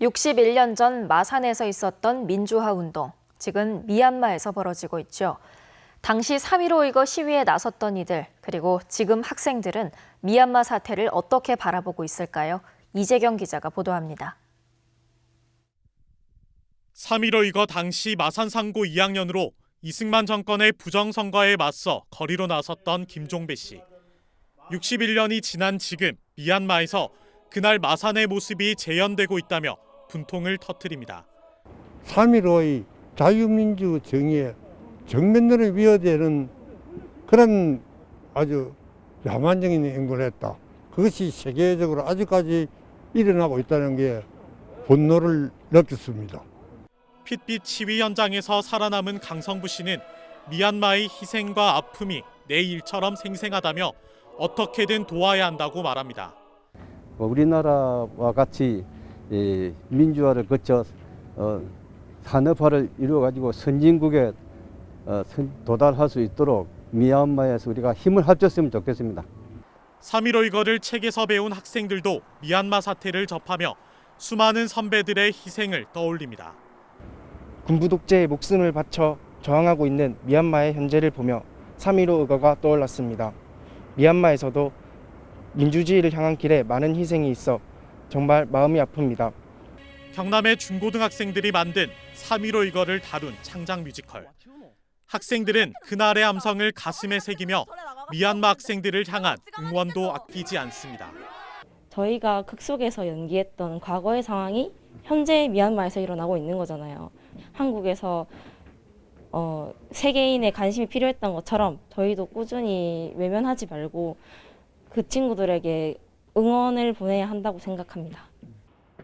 61년 전 마산에서 있었던 민주화 운동, 지금 미얀마에서 벌어지고 있죠. 당시 3.15 이거 시위에 나섰던 이들, 그리고 지금 학생들은 미얀마 사태를 어떻게 바라보고 있을까요? 이재경 기자가 보도합니다. 3.15 이거 당시 마산 상고 2학년으로 이승만 정권의 부정선거에 맞서 거리로 나섰던 김종배 씨. 61년이 지난 지금 미얀마에서 그날 마산의 모습이 재현되고 있다며 분통을 터뜨립니다. 3.15의 자유민주 정의에 정면으로 위협되는 그런 아주 야만적인 행동을 했다. 그것이 세계적으로 아직까지 일어나고 있다는 게 분노를 느꼈습니다. 핏빛 시위 현장에서 살아남은 강성부 씨는 미얀마의 희생과 아픔이 내 일처럼 생생하다며 어떻게든 도와야 한다고 말합니다. 뭐 우리나라와 같이 이 민주화를 거쳐 어, 산업화를 이루어 가지고 선진국에 어, 선- 도달할 수 있도록 미얀마에서 우리가 힘을 합쳤으면 좋겠습니다. 3.15 이거를 책에서 배운 학생들도 미얀마 사태를 접하며 수많은 선배들의 희생을 떠올립니다. 군부 독재에 목숨을 바쳐 저항하고 있는 미얀마의 현재를 보며 3.15 의거가 떠올랐습니다. 미얀마에서도 민주주의를 향한 길에 많은 희생이 있어 정말 마음이 아픕니다. 경남의 중고등학생들이 만든 3.15 이거를 다룬 창작 뮤지컬. 학생들은 그날의 함성을 가슴에 새기며 미얀마 학생들을 향한 응원도 아끼지 않습니다. 저희가 극 속에서 연기했던 과거의 상황이 현재 미얀마에서 일어나고 있는 거잖아요. 한국에서 어, 세계인의 관심이 필요했던 것처럼 저희도 꾸준히 외면하지 말고 그 친구들에게 응원을 보내야 한다고 생각합니다.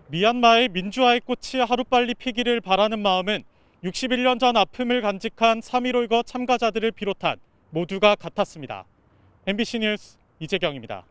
미얀마의 민주화의 꽃이 하루빨리 피기를 바라는 마음은 61년 전 아픔을 간직한 3.15 이거 참가자들을 비롯한 모두가 같았습니다. MBC 뉴스 이재경입니다.